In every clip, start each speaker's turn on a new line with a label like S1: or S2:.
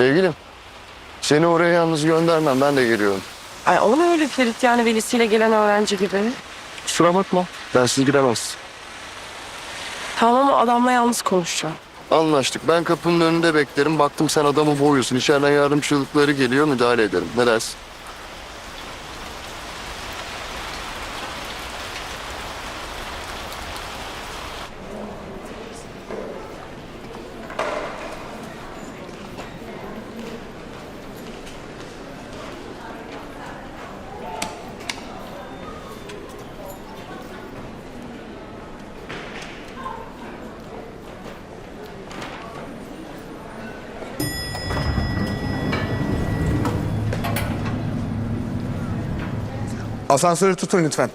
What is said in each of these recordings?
S1: Sevgilim, seni oraya yalnız göndermem. Ben de geliyorum.
S2: Ay olma öyle Ferit yani velisiyle gelen öğrenci gibi.
S1: Kusura bakma. Bensiz gidemez.
S2: Tamam ama adamla yalnız konuşacağım.
S1: Anlaştık. Ben kapının önünde beklerim. Baktım sen adamı boğuyorsun. İçeriden yardımcılıkları geliyor. Müdahale ederim. Ne dersin?
S3: Asansörü tutun lütfen.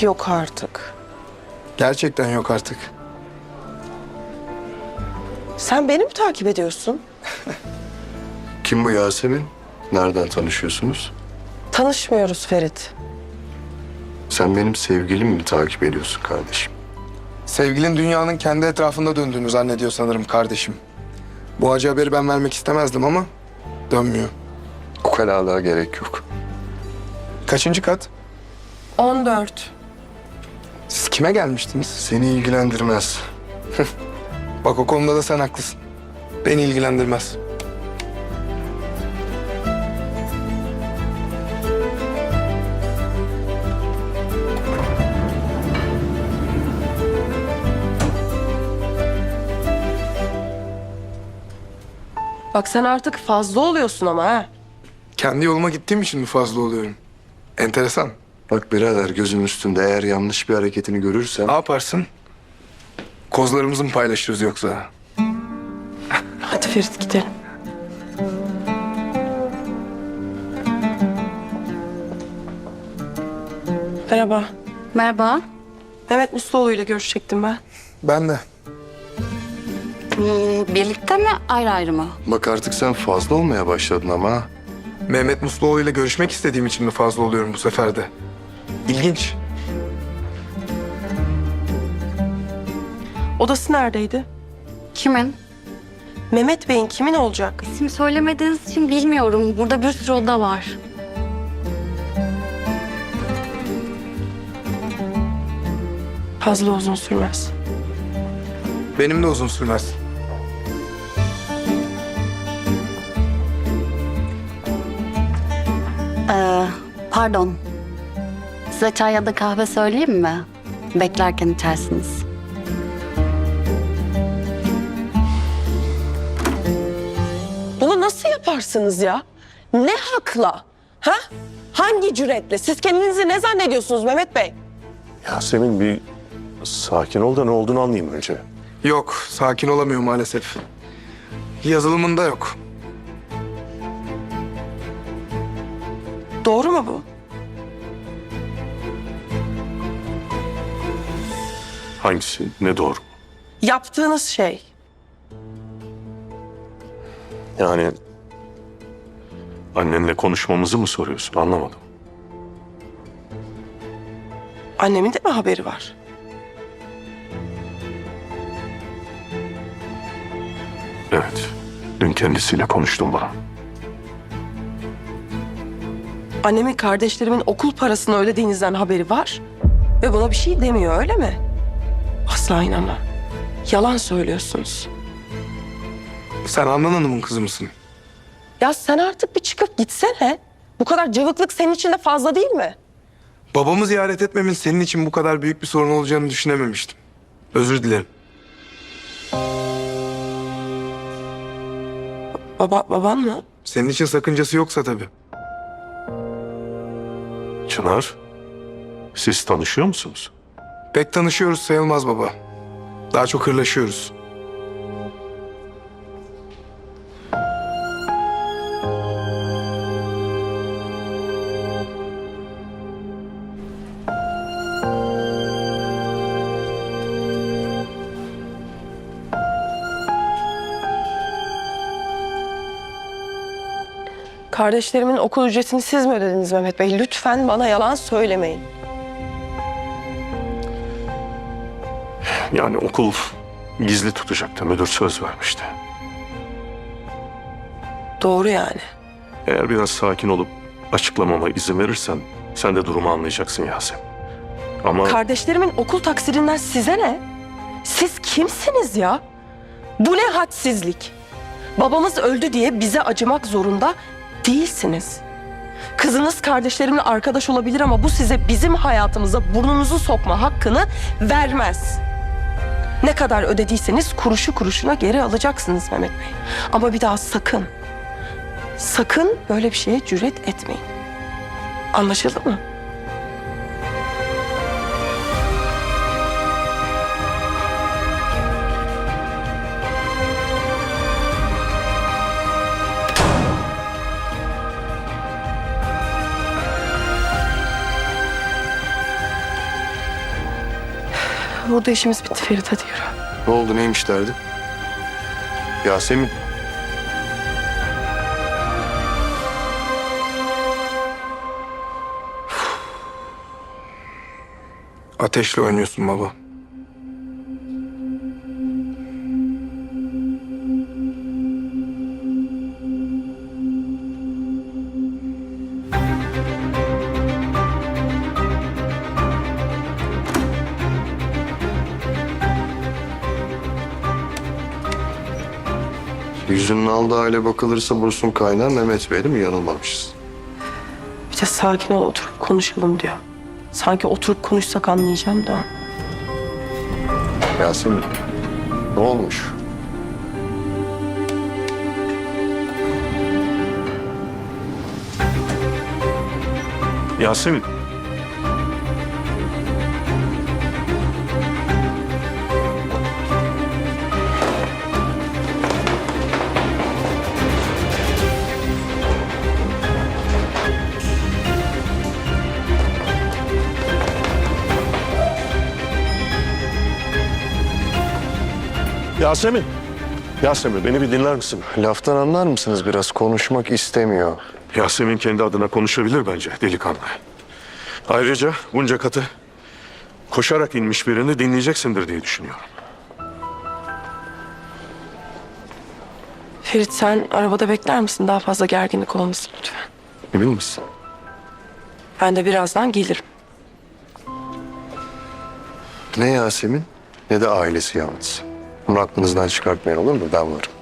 S2: Yok artık.
S3: Gerçekten yok artık.
S2: Sen beni mi takip ediyorsun?
S1: Kim bu Yasemin? Nereden tanışıyorsunuz?
S2: Tanışmıyoruz Ferit.
S1: Sen benim sevgilimi mi takip ediyorsun kardeşim?
S3: Sevgilin dünyanın kendi etrafında döndüğünü zannediyor sanırım kardeşim. Bu acı haberi ben vermek istemezdim ama dönmüyor.
S1: Ukalalığa gerek yok.
S3: Kaçıncı kat?
S2: 14.
S3: Siz kime gelmiştiniz?
S1: Seni ilgilendirmez.
S3: Bak o konuda da sen haklısın. Beni ilgilendirmez.
S2: Bak sen artık fazla oluyorsun ama ha.
S3: Kendi yoluma gittiğim için mi fazla oluyorum? Enteresan.
S1: Bak birader gözüm üstünde. Eğer yanlış bir hareketini görürsem...
S3: Ne yaparsın? Kozlarımızı mı paylaşırız yoksa?
S2: Hadi Ferit gidelim. Merhaba.
S4: Merhaba.
S2: Mehmet Musluoğlu ile görüşecektim ben.
S3: Ben de.
S4: Ee, birlikte mi ayrı ayrı mı?
S1: Bak artık sen fazla olmaya başladın ama.
S3: Mehmet Musluoğlu ile görüşmek istediğim için mi fazla oluyorum bu sefer de? İlginç.
S2: Odası neredeydi?
S4: Kimin?
S2: Mehmet Bey'in kimin olacak?
S4: İsim söylemediğiniz için bilmiyorum. Burada bir sürü oda var.
S2: Fazla uzun sürmez.
S3: Benim de uzun sürmez.
S4: Ee, pardon. Size çay ya da kahve söyleyeyim mi? Beklerken içersiniz.
S2: Bunu nasıl yaparsınız ya? Ne hakla? Ha? Hangi cüretle? Siz kendinizi ne zannediyorsunuz Mehmet Bey?
S5: Yasemin bir sakin ol da ne olduğunu anlayayım önce.
S3: Yok, sakin olamıyor maalesef. Yazılımında yok.
S2: Doğru mu bu?
S5: Hangisi ne doğru?
S2: Yaptığınız şey.
S5: Yani annenle konuşmamızı mı soruyorsun anlamadım.
S2: Annemin de mi haberi var?
S5: Evet dün kendisiyle konuştum bana.
S2: Annemin kardeşlerimin okul parasını ödediğinizden haberi var. Ve buna bir şey demiyor öyle mi? Asla inanmam. Yalan söylüyorsunuz.
S3: Sen Handan Hanım'ın kızı mısın?
S2: Ya sen artık bir çıkıp gitsene. Bu kadar cıvıklık senin için de fazla değil mi?
S3: Babamı ziyaret etmemin senin için bu kadar büyük bir sorun olacağını düşünememiştim. Özür dilerim.
S2: Baba, baban mı?
S3: Senin için sakıncası yoksa tabii.
S5: Çınar siz tanışıyor musunuz?
S3: Pek tanışıyoruz sayılmaz baba. Daha çok hırlaşıyoruz.
S2: Kardeşlerimin okul ücretini siz mi ödediniz Mehmet Bey? Lütfen bana yalan söylemeyin.
S5: Yani okul gizli tutacaktı. Müdür söz vermişti.
S2: Doğru yani.
S5: Eğer biraz sakin olup açıklamama izin verirsen sen de durumu anlayacaksın Yasemin. Ama
S2: Kardeşlerimin okul taksirinden size ne? Siz kimsiniz ya? Bu ne hadsizlik? Babamız öldü diye bize acımak zorunda değilsiniz. Kızınız kardeşlerimle arkadaş olabilir ama bu size bizim hayatımıza burnunuzu sokma hakkını vermez. Ne kadar ödediyseniz kuruşu kuruşuna geri alacaksınız Mehmet Bey. Ama bir daha sakın, sakın böyle bir şeye cüret etmeyin. Anlaşıldı mı? Burada işimiz bitti Ferit hadi yürü.
S1: Ne oldu neymiş derdi? Yasemin.
S3: Ateşle oynuyorsun baba.
S1: Yüzünün aldığı hale bakılırsa Bursun kaynağı Mehmet Bey değil mi? Yanılmamışız.
S2: Bir de sakin ol oturup konuşalım diyor. Sanki oturup konuşsak anlayacağım da.
S1: Yasemin. Ne olmuş?
S5: Yasemin. Yasemin. Yasemin beni bir dinler misin?
S1: Laftan anlar mısınız biraz? Konuşmak istemiyor.
S5: Yasemin kendi adına konuşabilir bence delikanlı. Ayrıca bunca katı koşarak inmiş birini dinleyeceksindir diye düşünüyorum.
S2: Ferit sen arabada bekler misin? Daha fazla gerginlik olmasın lütfen.
S1: Emin misin?
S2: Ben de birazdan gelirim.
S1: Ne Yasemin ne de ailesi yalnız. Bunu aklınızdan çıkartmayın olur mu? Ben varım.